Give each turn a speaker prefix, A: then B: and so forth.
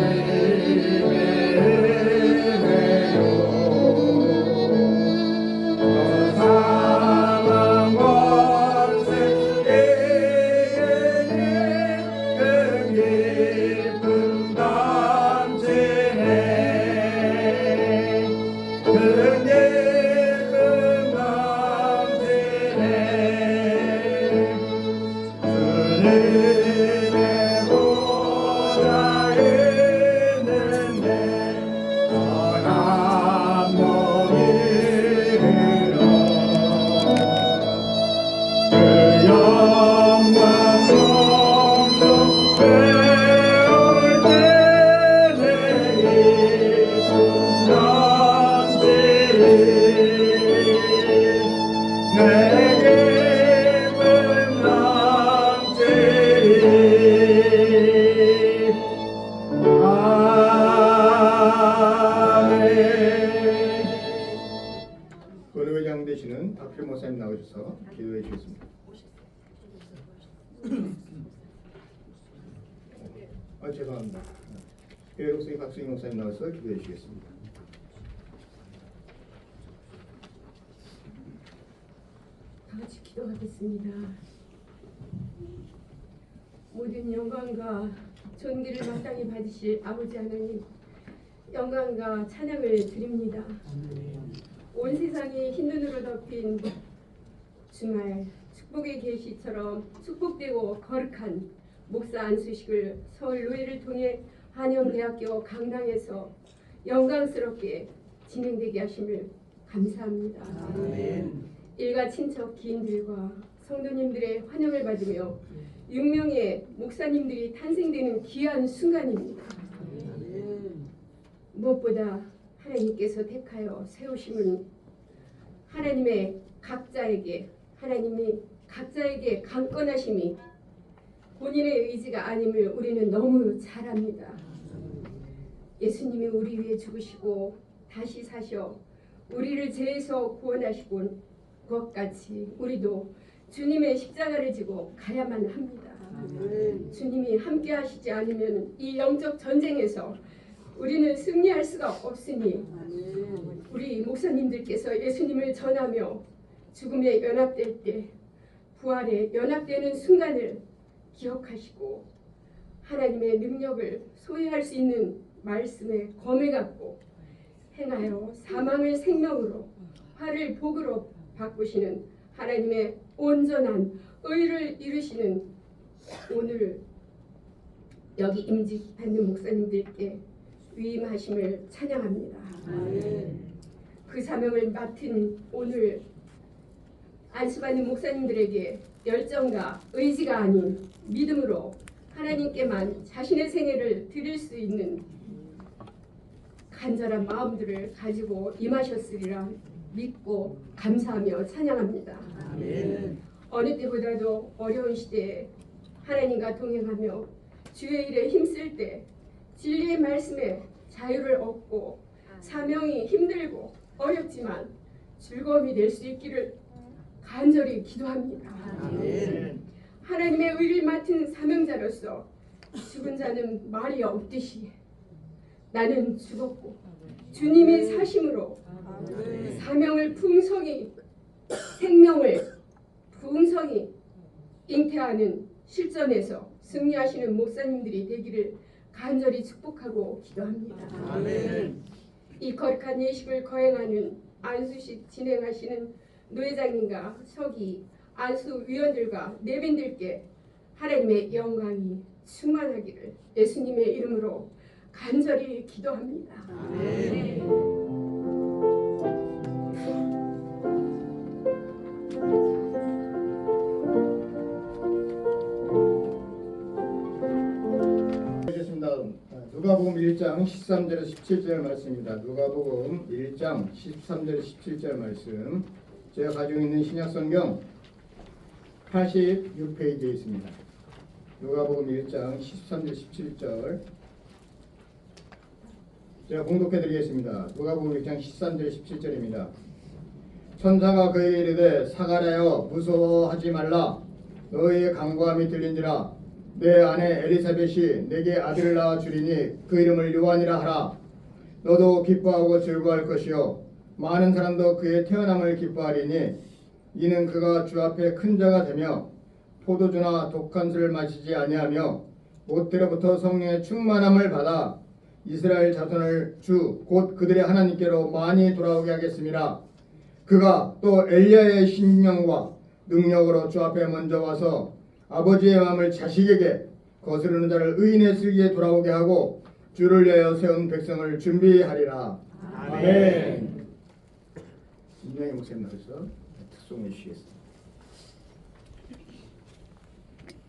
A: 주 기도해 주겠습니다. 아 죄송합니다. 교회 목사님 박수희 목사님 나와서 기도해 주겠습니다.
B: 다 같이 기도하겠습니다. 모든 영광과 존귀를 마땅히 받으실 아버지 하나님 영광과 찬양을 드립니다. 온 세상이 흰 눈으로 덮인 주말 축복의 계시처럼 축복되고 거룩한 목사 안수식을 서울 노예를 통해 한영대학교 강당에서 영광스럽게 진행되게 하심을 감사합니다. 일가 친척 기인들과 성도님들의 환영을 받으며 6명의 목사님들이 탄생되는 귀한 순간입니다. 무엇보다 하나님께서 택하여 세우심은 하나님의 각자에게 하나님이 각자에게 강권하심이 본인의 의지가 아님을 우리는 너무 잘 압니다. 예수님이 우리 위해 죽으시고 다시 사셔 우리를 죄에서 구원하시고 것 같이 우리도 주님의 십자가를 지고 가야만 합니다. 주님이 함께 하시지 않으면 이 영적 전쟁에서 우리는 승리할 수가 없으니 우리 목사님들께서 예수님을 전하며 죽음에 연합될 때 부활에 연합되는 순간을 기억하시고 하나님의 능력을 소유할 수 있는 말씀에 검을 갖고 행하여 사망을 생명으로 화를 복으로 바꾸시는 하나님의 온전한 의를 이루시는 오늘 여기 임직받는 목사님들께 위임하심을 찬양합니다. 그 사명을 맡은 오늘 안수받는 목사님들에게 열정과 의지가 아닌 믿음으로 하나님께만 자신의 생애를 드릴 수 있는 간절한 마음들을 가지고 임하셨으리라 믿고 감사하며 찬양합니다. 어느 때보다도 어려운 시대에 하나님과 동행하며 주의 일에 힘쓸 때 진리의 말씀에 자유를 얻고 사명이 힘들고 어렵지만 즐거움이 될 수 있기를 간절히 기도합니다. 하나님의 의를 맡은 사명자로서 죽은 자는 말이 없듯이 나는 죽었고 주님의 사심으로 사명을 풍성히 생명을 풍성히 잉태하는 실전에서 승리하시는 목사님들이 되기를 간절히 축복하고 기도합니다. 이 거룩한 예식을 거행하는 안수식 진행하시는 노회장님과 서기 안수 위원들과 내빈들께 하나님의 영광이 충만하기를 예수님의 이름으로 간절히 기도합니다. 네.
A: 누가복음 1장 13절에서 17절 말씀입니다. 누가복음 1장 13절에서 17절 말씀. 제가 가지고 있는 신약 성경 86페이지에 있습니다. 누가복음 1장 13절 17절. 제가 공독해 드리겠습니다. 누가복음 1장 13절 17절입니다. 천사가 그에게 이르되 사가랴여 무서워하지 말라 너희의 간구함이 들린지라 내 아내 엘리사벳이 내게 아들을 낳아 주리니 그 이름을 요한이라 하라 너도 기뻐하고 즐거워할 것이요 많은 사람도 그의 태어남을 기뻐하리니 이는 그가 주 앞에 큰 자가 되며 포도주나 독한 술을 마시지 아니하며 못대로부터 성령의 충만함을 받아 이스라엘 자손을 주 곧 그들의 하나님께로 많이 돌아오게 하겠습니다. 그가 또 엘리야의 신령과 능력으로 주 앞에 먼저 와서 아버지의 마음을 자식에게 거스르는 자를 의인의 슬기에 돌아오게 하고 주를 위하여 세운 백성을 준비하리라. 아멘. 김영희 목사님 나와서 특송해 주시겠습니다.